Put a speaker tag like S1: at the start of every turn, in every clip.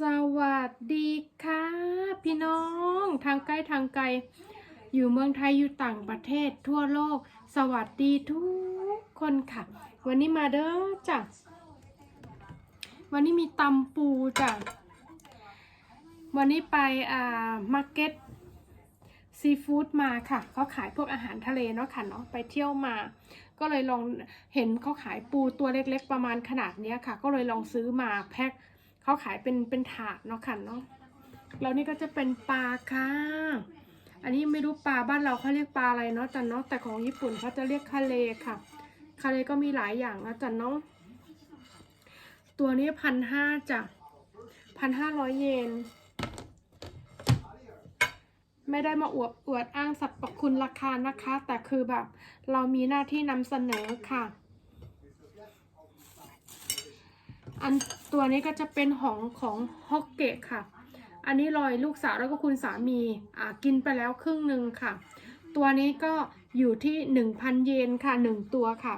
S1: สวัสดีค่ะ พี่น้องทางใกล้ทางไกล อยู่เมืองไทยอยู่ต่างประเทศทั่วโลก สวัสดีทุกคนค่ะ วันนี้มาเด้อจ้ะวันนี้มีตำปูจ้ะวันนี้ไปอ่ามาร์เก็ตซีฟู้ดมาค่ะเขาขายพวกอาหารทะเลเนาะค่ะเนาะไปเที่ยวมา ก็เลยลองเห็นเขาขายปูตัวเล็กๆ ประมาณขนาดเนี้ยค่ะ ก็เลยลองซื้อมาแพ็ค เขาขายเป็นเป็นถาดเนาะค่ะเนาะแล้วนี่ก็จะเป็นปลาค่ะ อันนี้ไม่รู้ปลาบ้านเราเขาเรียกปลาอะไรเนาะจันเนาะแต่ของญี่ปุ่นเขาจะเรียกคาเลค่ะ คาเลก็มีหลายอย่างนะจันเนาะตัวนี้พันห้าจ้ะพันห้าร้อยเยนไม่ได้มาอวดอวดอ้างสรรพคุณราคานะคะ แต่คือแบบเรามีหน้าที่นำเสนอค่ะ อันตัวนี้ก็จะเป็นของของฮอกเกะค่ะ อันนี้ลอยลูกสาวแล้วก็คุณสามีอ่ากินไปแล้วครึ่งหนึ่งค่ะ ตัวนี้ก็อยู่ที่หนึ่งพันเยนค่ะหนึ่งตัวค่ะ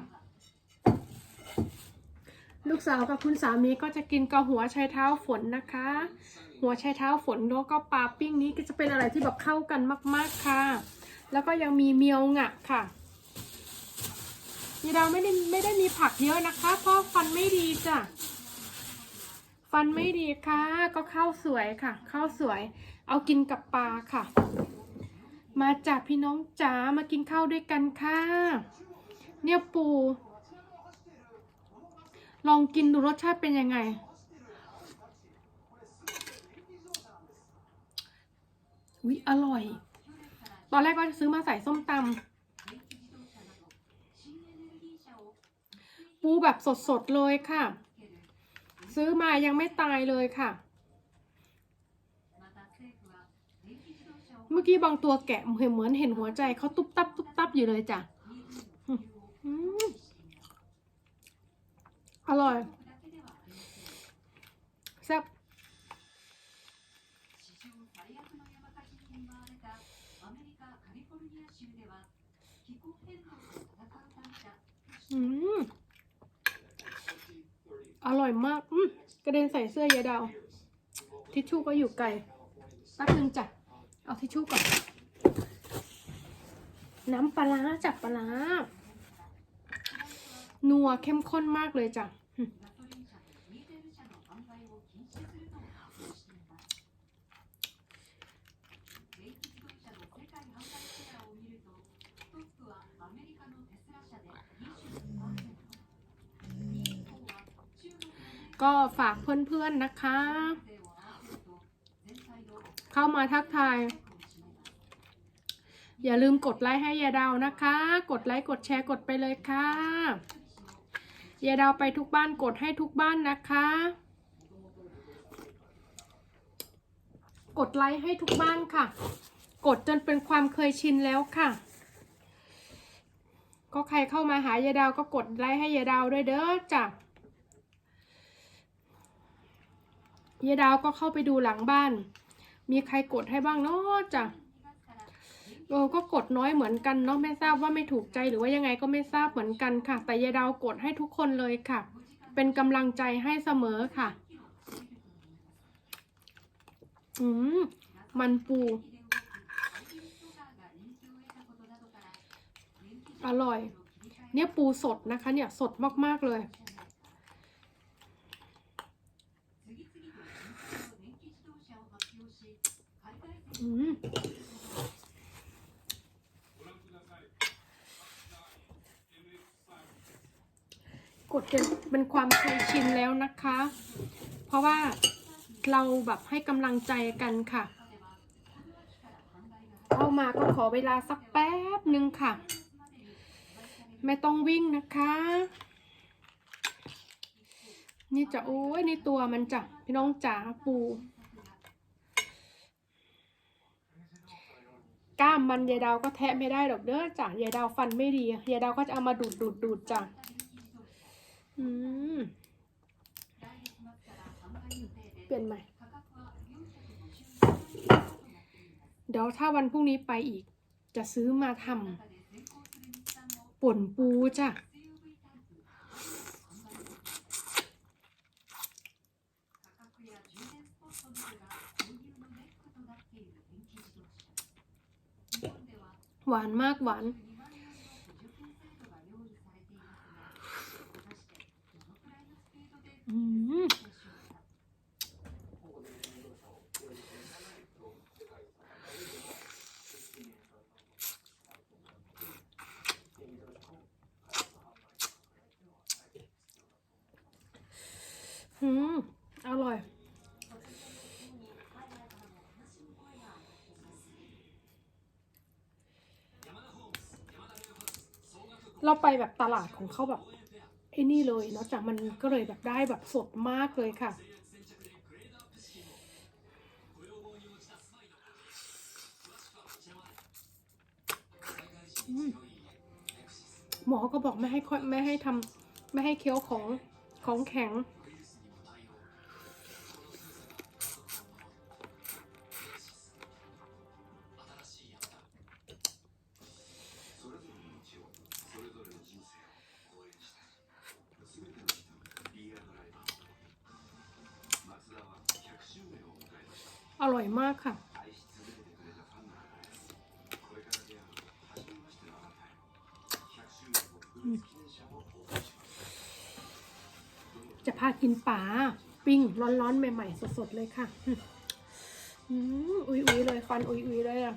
S1: ลูกสาวกับคุณสามีก็จะกินกับหัวไชเท้าฝนนะคะ หัวไชเท้าฝนแล้วก็ปลาปิ้งนี้ก็จะเป็นอะไรที่แบบเข้ากันมาก ๆค่ะ แล้วก็ยังมีเมียวงะค่ะยีเราไม่ได้ไม่ได้มีผักเยอะนะคะ เพราะฟันไม่ดีจ้ะ ฟันไม่ดีค่ะ ก็ข้าวสวยค่ะข้าวสวย เอากินกับปลาค่ะ มาจากพี่น้องจ๋ามากินข้าวด้วยกันค่ะ เนี่ยปู ลองกินดูรสชาติเป็นยังไง อุ๊ย อร่อย ตอนแรกก็ซื้อมาใส่ส้มตำปูแบบสดๆเลยค่ะ ซื้อมายังไม่ตายเลยค่ะ เมื่อกี้บางตัวแกะเห็นเหมือนเห็นหัวใจเขาตุ๊บตับตุ๊บตับอยู่เลยจ้ะอืมอร่อยแซ่บอืม อร่อยมากอืมกระเด็นใส่เสื้อยายดาว ทิชชู่ก็อยู่ไกลแป๊บนึงจ้ะ เอาทิชชู่ก่อน น้ำปลาร้าจับปลาร้านัวเข้มข้นมากเลยจ้ะ ก็ฝากเพื่อนๆนะคะ เข้ามาทักทาย อย่าลืมกดไลค์ให้ยาดาวนะคะ กดไลค์กดแชร์กดไปเลยค่ะยาดาวไปทุกบ้านกดให้ทุกบ้านนะคะ กดไลค์ให้ทุกบ้านค่ะ กดจนเป็นความเคยชินแล้วค่ะ ก็ใครเข้ามาหายาดาวก็กดไลค์ให้ยาดาวด้วยเด้อจ้ะ ยายดาวก็เข้าไปดูหลังบ้าน มีใครกดให้บ้างเนาะจ้ะเออก็กดน้อยเหมือนกันเนาะไม่ทราบว่าไม่ถูกใจหรือว่ายังไงก็ไม่ทราบเหมือนกันค่ะ แต่ยายดาวกดให้ทุกคนเลยค่ะ เป็นกำลังใจให้เสมอค่ะ อืมมันปู อร่อย เนี่ยปูสดนะคะ เนี่ยสดมากๆเลย กดจนเป็นความเคยชินแล้วนะคะ เพราะว่าเราแบบให้กำลังใจกันค่ะ เข้ามาก็ขอเวลาสักแป๊บหนึ่งค่ะ ไม่ต้องวิ่งนะคะ นี่จะโอ้ยนี่ตัวมันจะพี่น้องจ๋าปู กล้ามมันยายดาวก็แทะไม่ได้หรอกเด้อจ้ะยายดาวฟันไม่ดียายดาวก็จะเอามาดูดดูดดูดจ้ะอืมเปลี่ยนใหม่เดี๋ยวถ้าวันพรุ่งนี้ไปอีก จะซื้อมาทำป่นปูจ้ะ หวานมากหวาน อืมอืมอร่อย เราไปแบบตลาดของเขาแบบไอ้นี่เลยเนาะจากมันก็เลยแบบได้แบบสดมากเลยค่ะ หมอก็บอกไม่ให้ค่อยไม่ให้ทำไม่ให้เคี้ยวของของแข็ง อร่อยมากค่ะจะพากินป่าปิ้งร้อนๆ ใหม่ ๆ สด ๆ เลยค่ะอืมอุ้ยๆเลยฟันอุ้ยๆเลยอะ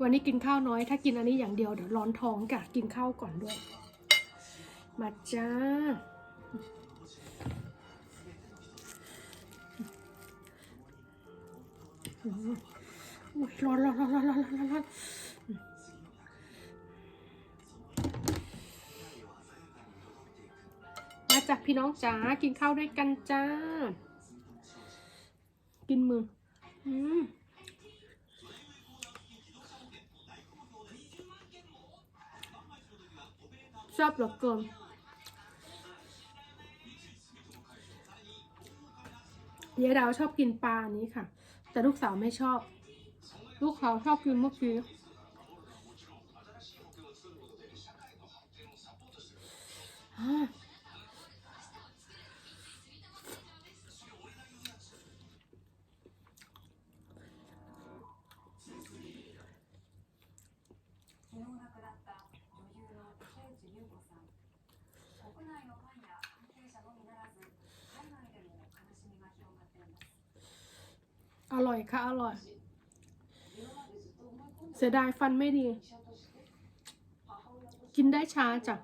S1: วันนี้กินข้าวน้อย ถ้ากินอันนี้อย่างเดียวเดี๋ยวร้อนท้องกะกินข้าวก่อนด้วย มาจ้า อืมอุ๊ยร้อนร้อนร้อนร้อนร้อนร้อนร้อนมาจากพี่น้องจ๋ากินข้าวด้วยกันจ้า กินมืออืมชอบเหลือเกินเยายดาวชอบกินปลานี้ค่ะ แต่ลูกสาวไม่ชอบ ลูกสาวชอบกินเมื่อกี้อ่า ค่ะอร่อย เสียดายฟันไม่ดี กินได้ช้าจ้ะ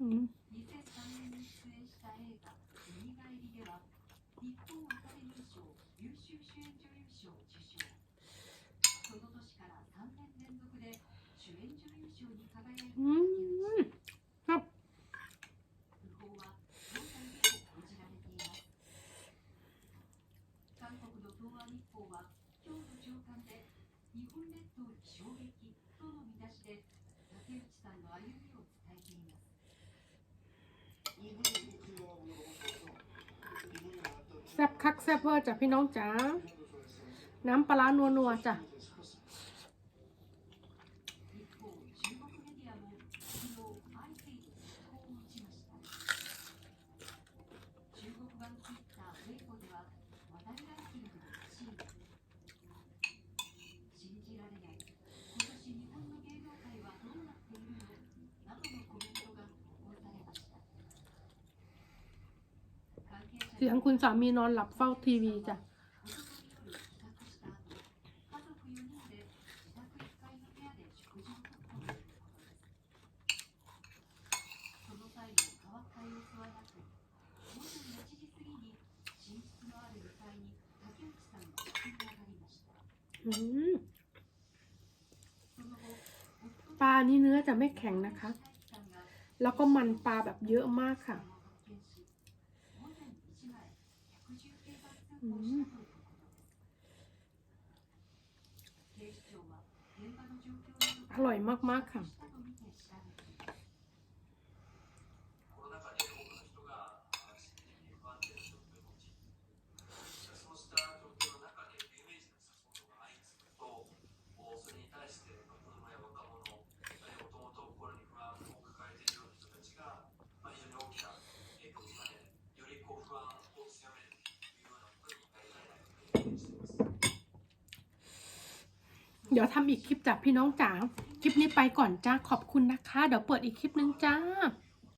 S2: 数多た映画「よみがえり」では日本アカデミー賞優秀主演女優賞を受賞その年から3年連続で主演女優賞に輝いた
S1: ซ่บคักแซ่บเวอร์จ้ะพี่น้องจ๋าน้ำปลาร้านัวๆจ้ะ เสียงคุณสามีนอนหลับเฝ้าทีวีจ้ะปลานี่เนื้อจะไม่แข็งนะคะ แล้วก็มันปลาแบบเยอะมากค่ะ
S3: อร่อยมาก ๆ ค่ะ เดี๋ยวทำอีกคลิปจากพี่น้องจ๋า คลิปนี้ไปก่อนจ้า ขอบคุณนะคะ เดี๋ยวเปิดอีกคลิปนึงจ้า